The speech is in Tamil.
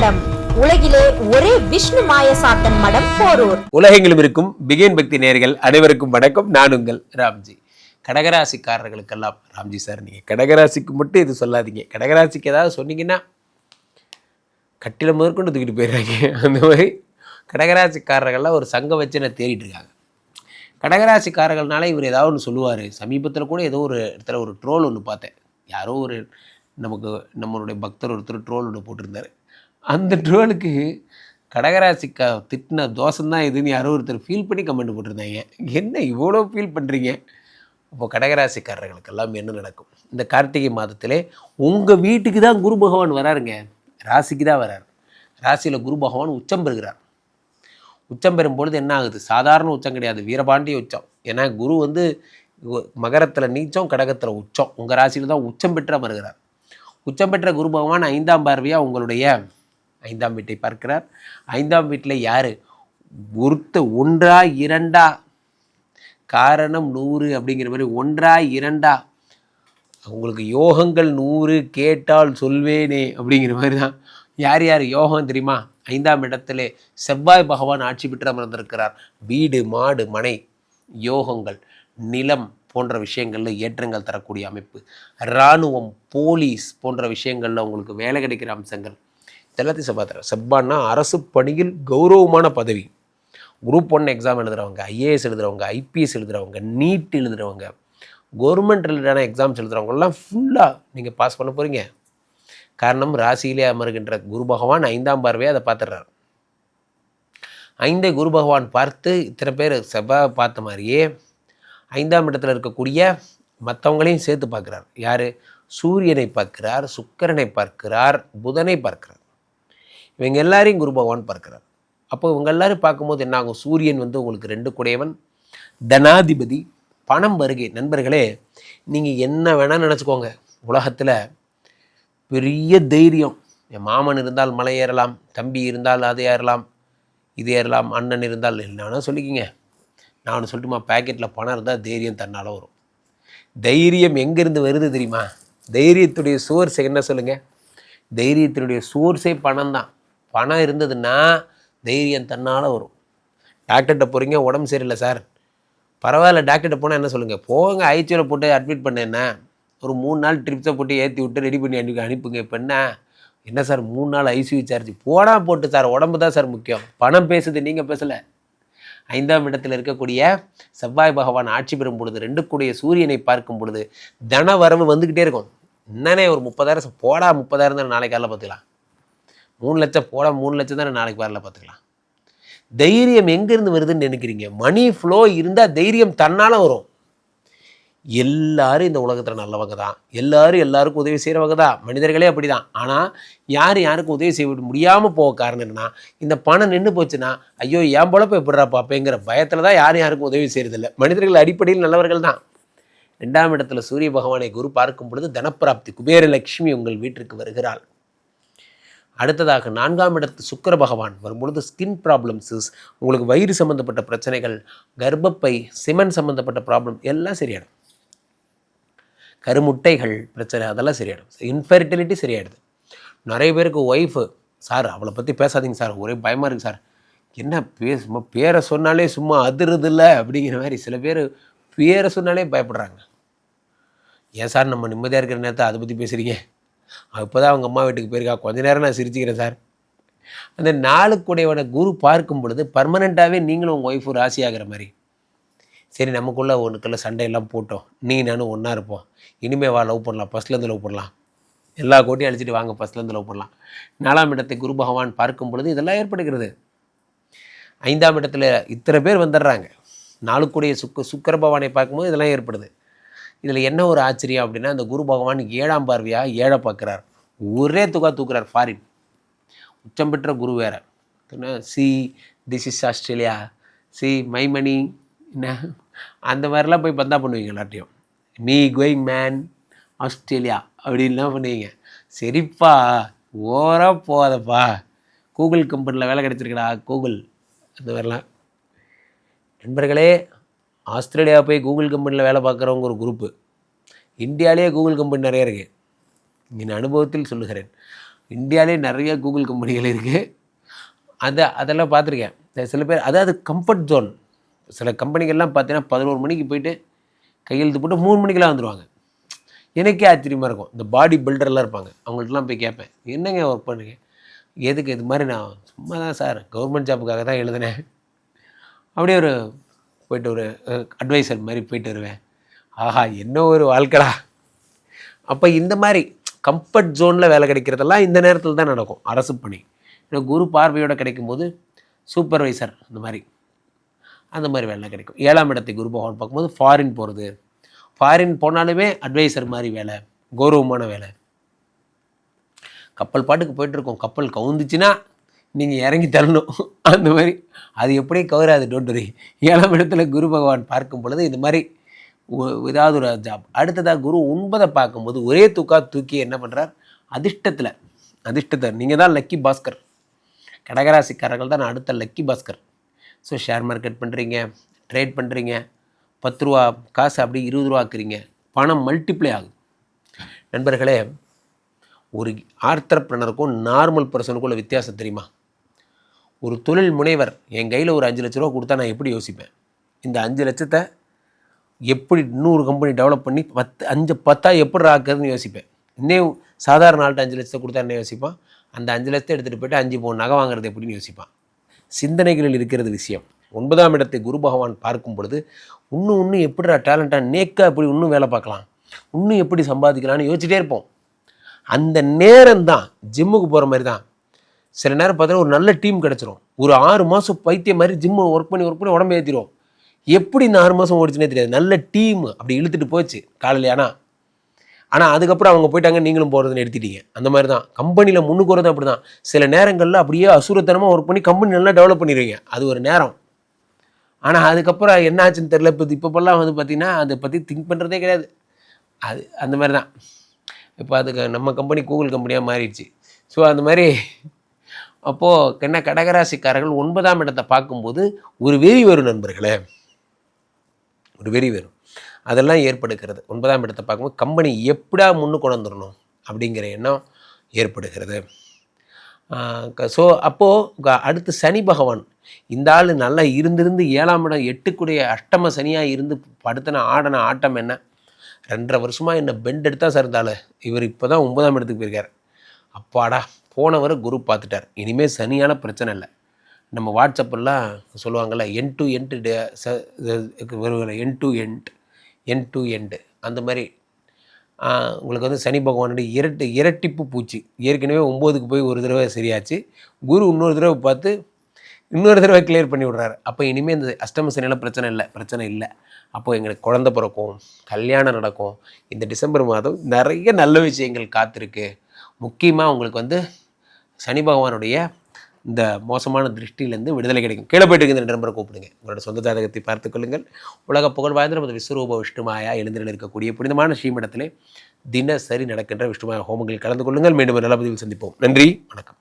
மடம். உலகிலே ஒரே விஷ்ணு மாயசாத்தன் மடம் போரூர். உலகெங்கிலும் இருக்கும் பிகேன் பக்தி நேர்கள் அனைவருக்கும் வணக்கம். நான் உங்கள் ராம்ஜி. கடகராசிக்காரர்களுக்கெல்லாம் ராம்ஜி சார் நீங்கள் கடகராசிக்கு மட்டும் இது சொல்லாதீங்க. கடகராசிக்கு ஏதாவது சொன்னீங்கன்னா கட்டில முதற்கொண்டு தூக்கிட்டு போயிடுறாங்க. அந்த மாதிரி கடகராசிக்காரர்கள்லாம் ஒரு சங்கம் வச்சு நான் தேடிட்டு இருக்காங்க. கடகராசிக்காரர்கள்னால இவர் ஏதாவது ஒன்று சொல்லுவார். சமீபத்தில் கூட ஏதோ ஒரு இடத்துல ஒரு ட்ரோல் ஒன்று பார்த்தேன். யாரோ ஒரு நமக்கு நம்மளுடைய பக்தர் ஒருத்தர் ட்ரோல் ஒன்று போட்டிருந்தார். அந்த ட்ரோலுக்கு கடகராசிக்கா திட்டின தோசம்தான் இதுன்னு யாரோ ஒருத்தர் ஃபீல் பண்ணி கமெண்ட் போட்டிருந்தாங்க. என்ன இவ்வளோ ஃபீல் பண்ணுறீங்க அப்போ கடகராசிக்காரர்களுக்கெல்லாம் என்ன நடக்கும்? இந்த கார்த்திகை மாதத்திலே உங்கள் வீட்டுக்கு தான் குரு பகவான் வராருங்க. ராசிக்கு தான் வரார். ராசியில் குரு பகவான் உச்சம் பெறுகிறார். உச்சம் பெறும் பொழுது என்ன ஆகுது? சாதாரண உச்சம் கிடையாது. வீரபாண்டிய உச்சம். ஏன்னா குரு வந்து மகரத்தில் நீச்சம் கடகத்தில் உச்சம். உங்கள் ராசியில் தான் உச்சம் பெற்ற வருகிறார் உச்சம் பெற்ற குரு பகவான் ஐந்தாம் பார்வையாக உங்களுடைய ஐந்தாம் வீட்டை பார்க்கிறார். ஐந்தாம் வீட்டில் யார்? ஒருத்த ஒன்றா இரண்டா? காரணம் நூறு அப்படிங்கிற மாதிரி ஒன்றா இரண்டா? உங்களுக்கு யோகங்கள் நூறு கேட்டால் சொல்வேனே அப்படிங்கிற மாதிரி தான். யார் யார் யோகம் தெரியுமா? ஐந்தாம் இடத்திலே செவ்வாய் பகவான் ஆட்சி பெற்று அமர்ந்திருக்கிறார். வீடு மாடு மனை யோகங்கள் நிலம் போன்ற விஷயங்களில் ஏற்றங்கள் தரக்கூடிய அமைப்பு. இராணுவம் போலீஸ் போன்ற விஷயங்களில் உங்களுக்கு வேலை கிடைக்கிற அம்சங்கள். எல்லாத்தையும் செவ்வாய் தர. அரசு பணியில் கௌரவமான பதவி. குரூப் ஒன் எக்ஸாம் எழுதுகிறவங்க ஐஏஎஸ் எழுதுகிறவங்க ஐபிஎஸ் எழுதுகிறவங்க நீட் எழுதுகிறவங்க கவர்மெண்ட் ரிலேட்டடான எக்ஸாம்ஸ் எழுதுகிறவங்கெல்லாம் ஃபுல்லாக நீங்கள் பாஸ் பண்ண போகிறீங்க காரணம் ராசியிலே அமர்கின்ற குரு பகவான் ஐந்தாம் பார்வையை அதை பார்த்துடுறார். ஐந்தை குரு பகவான் பார்த்து இத்தனை பேர் செவ்வாய் பார்த்த மாதிரியே ஐந்தாம் இடத்துல இருக்கக்கூடிய மற்றவங்களையும் சேர்த்து பார்க்குறார். யார்? சூரியனை பார்க்கிறார் சுக்கரனை பார்க்கிறார் புதனை பார்க்கிறார். இவங்க எல்லாரையும் குரு பகவான் பார்க்குறார். அப்போ இவங்க எல்லாரும் பார்க்கும்போது என்ன ஆகும்? சூரியன் வந்து உங்களுக்கு ரெண்டு குடையவன் தனாதிபதி பணம் வருகை. நண்பர்களே நீங்கள் என்ன வேணால் நினச்சிக்கோங்க. உலகத்தில் பெரிய தைரியம். என் மாமன் இருந்தால் மலை ஏறலாம் தம்பி இருந்தால் அது ஏறலாம் இது ஏறலாம் அண்ணன் இருந்தால் இல்லைன்னா சொல்லிக்கிங்க. நான் ஒன்று சொல்லட்டுமா பேக்கெட்டில் பணம் இருந்தால் தைரியம் தன்னால் வரும். தைரியம் எங்கேருந்து வருது தெரியுமா? தைரியத்துடைய சோர்ஸ் என்ன சொல்லுங்கள் தைரியத்தினுடைய சோர்ஸே பணம் தான் பணம் இருந்ததுன்னா தைரியம் தன்னால் வரும். டாக்டர்கிட்ட போகிறீங்க உடம்பு சரியில்லை சார். பரவாயில்ல டாக்டர்கிட்ட போனால் என்ன சொல்லுங்கள் போங்க ஐசியூவில் போட்டு அட்மிட் பண்ணேன்னா என்ன? ஒரு மூணு நாள் ட்ரிப்ஸை போட்டு ஏற்றி விட்டு ரெடி பண்ணி அனுப்பி அனுப்புங்க. இப்போ என்ன? என்ன சார் மூணு நாள் ஐசியூ சார்ஜ் போனால் போட்டு சார் உடம்பு தான் சார் முக்கியம். பணம் பேசுது நீங்கள் பேசலை. ஐந்தாம் இடத்தில் இருக்கக்கூடிய செவ்வாய் பகவான் ஆட்சி பெறும் பொழுது ரெண்டு கூடிய சூரியனை பார்க்கும் பொழுது தன வரவு வந்துக்கிட்டே இருக்கும். என்னன்னே ஒரு முப்பதாயிரம் போடா முப்பதாயிரம் தான் நாளைக்கு காலையில் பார்த்துக்கலாம். மூணு லட்சம் போட மூணு லட்சம் தானே நாளைக்கு வரல பார்த்துக்கலாம். தைரியம் எங்கேருந்து வருதுன்னு நினைக்கிறீங்க? மணி ஃப்ளோ இருந்தால் தைரியம் தன்னால் வரும். எல்லாரும் இந்த உலகத்தில் நல்லவங்க தான். எல்லாரும் எல்லாருக்கும் உதவி செய்கிறவங்க தான். மனிதர்களே அப்படி தான் ஆனால் யார் யாருக்கும் உதவி செய்ய முடியாமல் போக காரணம் என்னன்னா இந்த பணம் நின்று போச்சுன்னா ஐயோ ஏன் பொழப்ப எப்படிறா பாப்பேங்கிற பயத்தில் தான் யாரும் யாருக்கும் உதவி செய்கிறதில்ல மனிதர்கள் அடிப்படையில் நல்லவர்கள் தான். ரெண்டாம் இடத்துல சூரிய பகவானை குரு பார்க்கும் பொழுது தனப்பிராப்தி குபேர லட்சுமி உங்கள் வீட்டிற்கு வருகிறாள். அடுத்ததாக நான்காம் இடத்து சுக்கர பகவான். வரும்பொழுது ஸ்கின் ப்ராப்ளம்ஸஸ் உங்களுக்கு வயிறு சம்மந்தப்பட்ட பிரச்சனைகள் கர்ப்பப்பை சிமெண்ட் சம்மந்தப்பட்ட ப்ராப்ளம் எல்லாம் சரியாயிடும். கருமுட்டைகள் பிரச்சனை அதெல்லாம் சரியாயிடும். இன்ஃபெர்டிலிட்டி சரியாயிடுது. நிறைய பேருக்கு ஒய்ஃபு சார் அவளை பற்றி பேசாதீங்க சார் ஒரே பயமாக இருக்குது சார் என்ன பே சும்மா பேரை சொன்னாலே சும்மா அதிருதில்ல? அப்படிங்கிற மாதிரி சில பேர் பேரை சொன்னாலே பயப்படுறாங்க. ஏன் சார் நம்ம நிம்மதியாக இருக்கிற நேரத்தை அதை பற்றி பேசுகிறீங்க இப்போ தான் அவங்க அம்மா வீட்டுக்கு போயிருக்கா. கொஞ்ச நேரம் நான் சிரிச்சுக்கிறேன் சார். அந்த நாளுக்குடையோட குரு பார்க்கும் பொழுது பர்மனெண்ட்டாகவே நீங்களும் உங்கள் ஒய்ஃபு ராசி ஆகிற மாதிரி. சரி நமக்குள்ளே ஒன்றுக்குள்ள சண்டையெல்லாம் போட்டோம். நீ நானும் ஒன்றா இருப்போம். இனிமே வா லவ் பண்ணலாம். ஃபஸ்ட்லேருந்து லவ் பண்ணலாம். எல்லா கோட்டையும் அழிச்சிட்டு வாங்க. ஃபஸ்ட்லேருந்து லவ் பண்ணலாம். நாலாம் இடத்தை குரு பகவான் பார்க்கும் பொழுது இதெல்லாம் ஏற்படுகிறது. ஐந்தாம் இடத்துல இத்தனை பேர் வந்துடுறாங்க. நாளுக்குடைய சுக்க சுக்கர பகவானை பார்க்கும்போது இதெல்லாம் ஏற்படுது. இதில் என்ன ஒரு ஆச்சரியம் அப்படின்னா அந்த குரு பகவான் ஏழாம் பார்வையாக ஏழை பார்க்குறார். ஒரே துகா தூக்குறார் ஃபாரின் உச்சம் பெற்ற குரு வேற. See this is Australia see my money என்ன? அந்த மாதிரிலாம் போய் பந்தா பண்ணுவீங்க எல்லாத்தையும் மீ கோயிங் மேன் ஆஸ்திரேலியா அப்படின்லாம் பண்ணுவீங்க. சரிப்பா ஓரா போதப்பா கூகுள் கம்பெனியில் வேலை கிடச்சிருக்கடா கூகுள். அந்த மாதிரிலாம். நண்பர்களே ஆஸ்திரேலியா போய் கூகுள் கம்பெனியில் வேலை பார்க்குறவங்க ஒரு குரூப்பு இந்தியாவிலேயே கூகுள் கம்பெனி நிறைய இருக்குது என் அனுபவத்தில் சொல்லுகிறேன். இந்தியாவிலே நிறைய கூகுள் கம்பெனிகள் இருக்குது அதை அதெல்லாம் பார்த்துருக்கேன். சில பேர் அதாவது கம்ஃபர்ட் ஜோன் சில கம்பெனிகள்லாம் பார்த்தீங்கன்னா பதினோரு மணிக்கு போயிட்டு கையெழுத்து போட்டு மூணு மணிக்கெல்லாம் வந்துடுவாங்க எனக்கே ஆச்சரியமாக இருக்கும். இந்த பாடி பில்டர்லாம் இருப்பாங்க. அவங்கள்ட்டலாம் போய் கேட்பேன். என்னங்க ஒர்க் பண்ணுறீங்க? எதுக்கு இது மாதிரி நான் சும்மா தான் சார். கவர்மெண்ட் ஜாப்புக்காக தான் எழுதினேன். அப்படியே ஒரு போயிட்டு ஒரு அட்வைசர் மாதிரி போயிட்டு வருவேன். ஆஹா என்ன ஒரு வாழ்க்கடா. அப்போ இந்த மாதிரி கம்ஃபர்ட் ஜோனில் வேலை கிடைக்கிறதெல்லாம் இந்த நேரத்தில் தான் நடக்கும். அரசு பணி. ஏன்னா குரு பார்வையோடு கிடைக்கும் போது சூப்பர்வைசர் அந்த மாதிரி. அந்த மாதிரி வேலை கிடைக்கும். ஏழாம் இடத்தை குரு பகவான் பார்க்கும்போது ஃபாரின் போகிறது ஃபாரின் போனாலுமே அட்வைசர் மாதிரி வேலை. கௌரவமான வேலை. கப்பல் பாட்டுக்கு போயிட்டுருக்கோம் கப்பல் கவுந்துச்சுன்னா நீங்கள் இறங்கி தள்ளணும் அந்த மாதிரி. அது எப்படியே கவராது டோன்ட் வரி ஏழாம் இடத்துல குரு பகவான் பார்க்கும் பொழுது இந்த மாதிரி ஏதாவது ஒரு ஜாப் அடுத்ததாக குரு ஒன்பதை பார்க்கும்போது ஒரே தூக்கா தூக்கி என்ன பண்ணுறார் அதிர்ஷ்டத்தில். அதிர்ஷ்டத்தை. நீங்கள் தான் லக்கி பாஸ்கர். கடகராசிக்காரர்கள் தான் அடுத்த lucky Bhaskar. So share market பண்ணுறீங்க ட்ரேட் பண்ணுறீங்க பத்து ரூபா காசு அப்படி இருபது ரூபா ஆக்குறீங்க. பணம் மல்டிப்ளை ஆகுது. நண்பர்களே ஒரு ஆர்த்தர்பிரனருக்கும் நார்மல் பர்சனுக்கும் உள்ள வித்தியாசம் தெரியுமா? ஒரு தொழில் முனைவர் என் கையில் ஒரு அஞ்சு லட்ச ரூபா கொடுத்தா நான் எப்படி யோசிப்பேன்? இந்த அஞ்சு லட்சத்தை எப்படி இன்னொரு கம்பெனி டெவலப் பண்ணி பத்து அஞ்சு பத்தா எப்படி ஆக்குறதுன்னு யோசிப்பேன். இன்னும் சாதாரண ஆள்கிட்ட அஞ்சு லட்சத்தை கொடுத்தா என்ன யோசிப்பான்? அந்த அஞ்சு லட்சத்தை எடுத்துகிட்டு போயிட்டு அஞ்சு பவுன் நகை வாங்குறது எப்படின்னு யோசிப்பான். சிந்தனைகளில் இருக்கிறது விஷயம். ஒன்பதாம் இடத்தை குரு பகவான் பார்க்கும் பொழுது இன்னும் இன்னும் எப்படிடா டேலண்டாக நேக்காக எப்படி இன்னும் வேலை பார்க்கலாம்? இன்னும் எப்படி சம்பாதிக்கலாம்னு யோசிச்சிட்டே இருப்போம். அந்த நேரம் தான் ஜிம்முக்கு போகிற மாதிரி தான். சில நேரம் பார்த்தீங்கன்னா ஒரு நல்ல டீம் கிடச்சிரும். ஒரு ஆறு மாதம் பைத்தியம் மாதிரி ஜிம்மு ஒர்க் பண்ணி ஒர்க் பண்ணி உடம்பு ஏற்றிடும் எப்படி இந்த ஆறு மாதம் ஓடிச்சுனே தெரியாது. நல்ல டீம் அப்படி இழுத்துட்டு போச்சு காலையில். ஆனால் ஆனால் அதுக்கப்புறம் அவங்க போயிட்டாங்க நீங்களும் போகிறத நிறுத்திட்டீங்க அந்த மாதிரி தான் கம்பெனியில் முன்னுக்கு வரது அப்படி தான் சில நேரங்களில் அப்படியே அசுரத்தனமாக ஒர்க் பண்ணி கம்பெனி நல்லா டெவலப் பண்ணிடுவீங்க. அது ஒரு நேரம். ஆனால் அதுக்கப்புறம் என்ன ஆச்சுன்னு தெரில இப்போ இப்போப்பெல்லாம் வந்து பார்த்திங்கன்னா அதை பற்றி திங்க் பண்ணுறதே கிடையாது. அது அந்த மாதிரி தான் இப்போ அதுக்கு நம்ம கம்பெனி கூகுள் கம்பெனியாக மாறிடுச்சு. ஸோ அந்த மாதிரி அப்போது என்ன கடகராசிக்காரர்கள் ஒன்பதாம் இடத்தை பார்க்கும்போது ஒரு வெறி வரும் நண்பர்களே. ஒரு வெறி வரும். அதெல்லாம் ஏற்படுகிறது. ஒன்பதாம் இடத்தை பார்க்கும்போது கம்பெனி எப்படா முன்னுக்கு கொண்டு வந்துடணும் அப்படிங்கிற எண்ணம் ஏற்படுகிறது. ஸோ அப்போது அடுத்து சனி பகவான். இந்த ஆள் நல்லா இருந்திருந்து ஏழாம் இடம் எட்டுக்குடைய அஷ்டம சனியாக இருந்து படுத்தின ஆடின ஆட்டம் என்ன? ரெண்டரை வருஷமாக என்ன பெண்ட் எடுத்தால் சார் இருந்தாள் இவர் இப்போ தான் ஒன்பதாம் இடத்துக்கு போயிருக்கார். அப்பாடா. போனவரை குரு பார்த்துட்டார். இனிமேல் சனியான பிரச்சனை இல்லை. நம்ம வாட்ஸ்அப்பெல்லாம் சொல்லுவாங்கள்ல என் டு எண்ட் டே ச end to end end to end அந்த மாதிரி. உங்களுக்கு வந்து சனி பகவானுடைய இரட்டு இரட்டிப்பு பூச்சி. ஏற்கனவே ஒம்போதுக்கு போய் ஒரு தடவை சரியாச்சு. குரு இன்னொரு தடவை பார்த்து இன்னொரு தடவை கிளியர் பண்ணி விடுறாரு. அப்போ இனிமேல் இந்த அஷ்டம சனியெல்லாம் பிரச்சனை இல்லை பிரச்சனை இல்லை. அப்போது எங்களுக்கு குழந்த பிறக்கும் கல்யாணம் நடக்கும். இந்த டிசம்பர் மாதம் நிறைய நல்ல விஷயங்கள் காத்திருக்கு. முக்கியமாக உங்களுக்கு வந்து சனி பகவானுடைய இந்த மோசமான திருஷ்டியிலேருந்து விடுதலை கிடைக்கும். கீழே போயிட்டு இருக்க இந்த நண்பரை கூப்பிடுங்க. உங்களோட சொந்த ஜாதகத்தை பார்த்துக் கொள்ளுங்கள். உலக புகழ் வாய்ந்த நமது விஸ்வரூப விஷ்ணுமாயா எழுந்திரில் இருக்கக்கூடிய புனிதமான ஸ்ரீமடத்திலே தினசரி நடக்கின்ற விஷ்ணுமாயா ஹோமங்களில் கலந்து கொள்ளுங்கள். மீண்டும் ஒரு நல்ல பதிவில் சந்திப்போம். நன்றி. வணக்கம்.